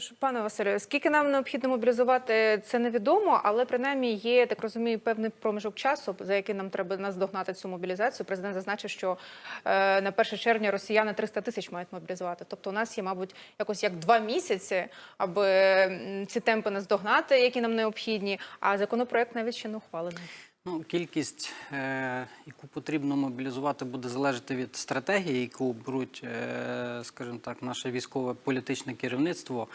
Тож, пане Василю, скільки нам необхідно мобілізувати, це невідомо, але принаймні є, так розумію, певний проміжок часу, за який нам треба наздогнати цю мобілізацію. Президент зазначив, що е, на 1 червня росіяни 300 тисяч мають мобілізувати. Тобто, у нас є, мабуть, якось як два місяці, аби ці темпи наздогнати, які нам необхідні. А законопроект навіть ще не ухвалений. Ну, кількість, е, яку потрібно мобілізувати, буде залежати від стратегії, яку беруть, е, скажімо так, наше військове політичне керівництво.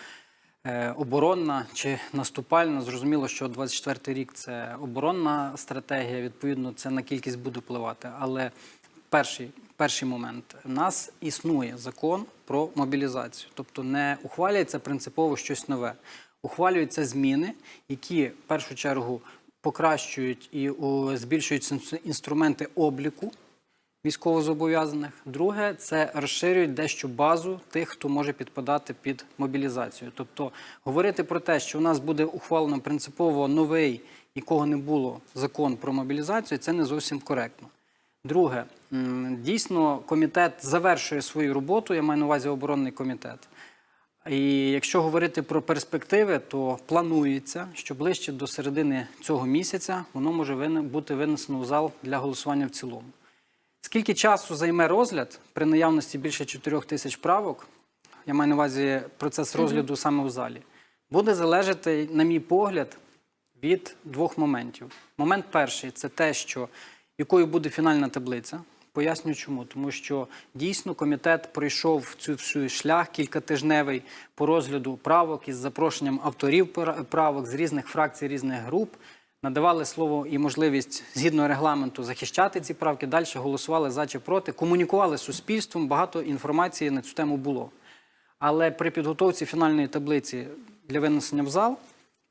Е, оборонна чи наступальна. Зрозуміло, що 24 рік це оборонна стратегія. Відповідно, це на кількість буде впливати. Але перший, перший момент у нас існує закон про мобілізацію, тобто не ухвалюється принципово щось нове. Ухвалюються зміни, які в першу чергу покращують і збільшують інструменти обліку військовозобов'язаних. Друге, це розширюють дещо базу тих, хто може підпадати під мобілізацію. Тобто говорити про те, що у нас буде ухвалено принципово новий, якого не було закон про мобілізацію, це не зовсім коректно. Друге, дійсно, комітет завершує свою роботу, я маю на увазі оборонний комітет. І якщо говорити про перспективи, то планується, що ближче до середини цього місяця воно може бути винесено в зал для голосування в цілому. Скільки часу займе розгляд при наявності більше 4 тисяч правок, я маю на увазі процес розгляду саме в залі, буде залежати, на мій погляд, від двох моментів. Момент перший це те, що якою буде фінальна таблиця. Поясню чому. Тому що дійсно комітет пройшов в цю всю шлях кількатижневий по розгляду правок із запрошенням авторів пра- правок з різних фракцій, різних груп. Надавали слово і можливість згідно регламенту захищати ці правки. Далі голосували за чи проти, комунікували з суспільством. Багато інформації на цю тему було. Але при підготовці фінальної таблиці для винесення в зал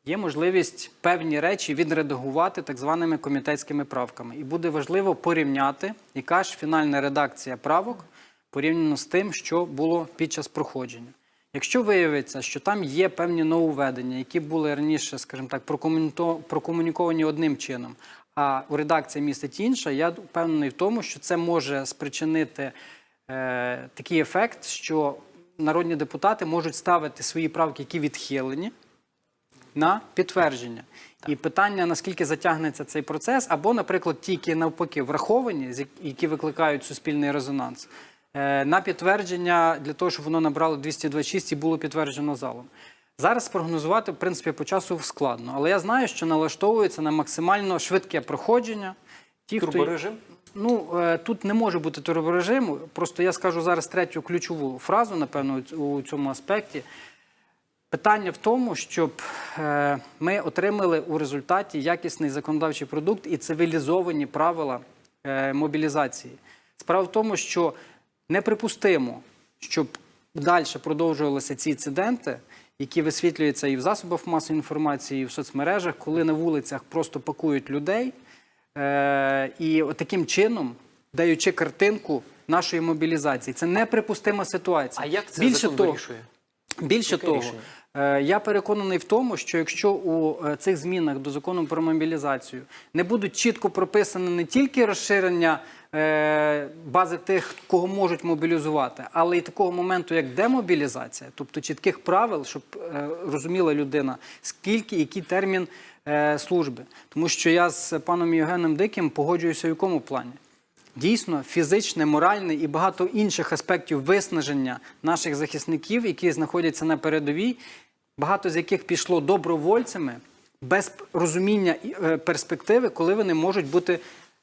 є можливість певні речі відредагувати так званими комітетськими правками. І буде важливо порівняти, яка ж фінальна редакція правок порівняно з тим, що було під час проходження. Якщо виявиться, що там є певні нововведення, які були раніше, скажімо так, прокомуніковані одним чином, а у редакції містить інша, я впевнений в тому, що це може спричинити е, такий ефект, що народні депутати можуть ставити свої правки, які відхилені, на підтвердження. І питання, наскільки затягнеться цей процес, або, наприклад, ті, які навпаки враховані, які викликають суспільний резонанс, е, на підтвердження для того, щоб воно набрало 226 і було підтверджено залом. Зараз спрогнозувати, в принципі, по часу складно. Але я знаю, що налаштовується на максимально швидке проходження. Ті, хто- Турборежим? Ну е, тут не може бути турборежиму. Просто я скажу зараз третю ключову фразу, напевно, у цьому аспекті. Питання в тому, щоб е, ми отримали у результаті якісний законодавчий продукт і цивілізовані правила е, мобілізації. Справа в тому, що неприпустимо, щоб далі продовжувалися ці інциденти, які висвітлюються і в засобах масової інформації, і в соцмережах, коли на вулицях просто пакують людей. Е, і таким чином, даючи картинку нашої мобілізації, це неприпустима ситуація. А як це Більше закон того, вирішує? Більше Яке того, рішення? Е, я переконаний в тому, що якщо у е, цих змінах до закону про мобілізацію не будуть чітко прописані не тільки розширення е, бази тих, кого можуть мобілізувати, але й такого моменту, як демобілізація, тобто чітких правил, щоб розуміла людина, скільки який термін служби. Тому що я з паном Євгеном Диким погоджуюся в якому плані. Дійсно, фізичне, моральне і багато інших аспектів виснаження наших захисників, які знаходяться на передовій, багато з яких пішло добровольцями без розуміння е, перспективи, коли вони можуть бути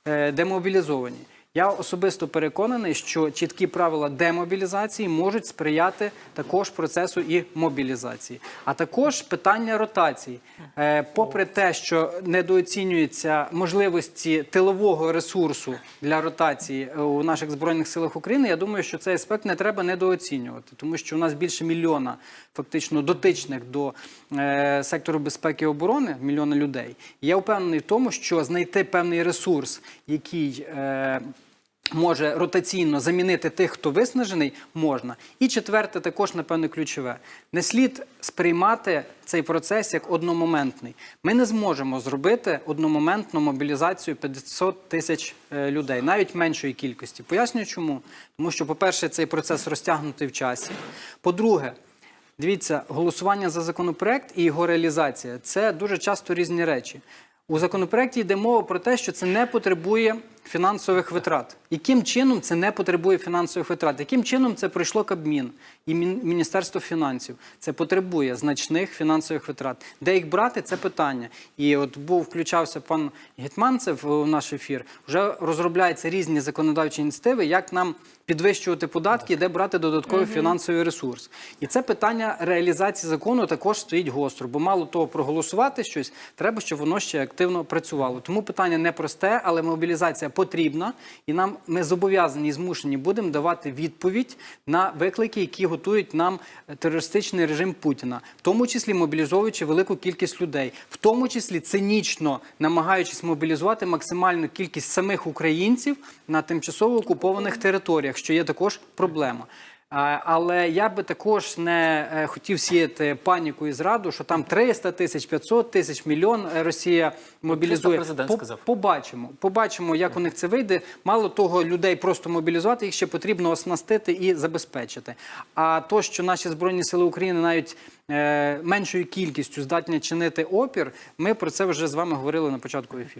е, демобілізовані. Я особисто переконаний, що чіткі правила демобілізації можуть сприяти також процесу і мобілізації. А також питання ротації. Е, Попри те, що недооцінюються можливості тилового ресурсу для ротації е, у наших збройних силах України, я думаю, що цей аспект не треба недооцінювати, тому що у нас більше мільйона фактично дотичних до е, сектору безпеки і оборони, мільйона людей. Я впевнений в тому, що знайти певний ресурс, який може ротаційно замінити тих, хто виснажений, можна. І четверте, також, напевно, ключове. Не слід сприймати цей процес як одномоментний. Ми не зможемо зробити одномоментну мобілізацію 500 тисяч е, людей, навіть меншої кількості. Пояснюю чому. Тому що, по-перше, цей процес розтягнутий в часі. По-друге, Дивіться, голосування за законопроект і його реалізація це дуже часто різні речі. У законопроекті йде мова про те, що це не потребує фінансових витрат. Яким чином це не потребує фінансових витрат? Яким чином це пройшло Кабмін і Міністерство фінансів? Це потребує значних фінансових витрат. Де їх брати, це питання. І от був включався пан Гетманцев у наш ефір. Вже розробляються різні законодавчі ініціативи, як нам підвищувати податки, де брати додатковий фінансовий ресурс. І це питання реалізації закону також стоїть гостро, бо мало того проголосувати щось, треба, щоб воно ще активно працювало. Тому питання непросте, але мобілізація потрібна, і нам ми зобов'язані і змушені будемо давати відповідь на виклики, які готують нам терористичний режим Путіна, в тому числі мобілізовуючи велику кількість людей, в тому числі цинічно намагаючись мобілізувати максимальну кількість самих українців на тимчасово окупованих територіях, що є також проблема. Але я би також не е, хотів сіяти паніку і зраду, що там 300 тисяч, 500 тисяч, мільйон е, Росія мобілізує. президент По- сказав. Побачимо, побачимо, як у них це вийде. Мало того, людей просто мобілізувати, їх ще потрібно оснастити і забезпечити. А то, що наші збройні сили України навіть е, меншою кількістю здатні чинити опір, ми про це вже з вами говорили на початку ефіру.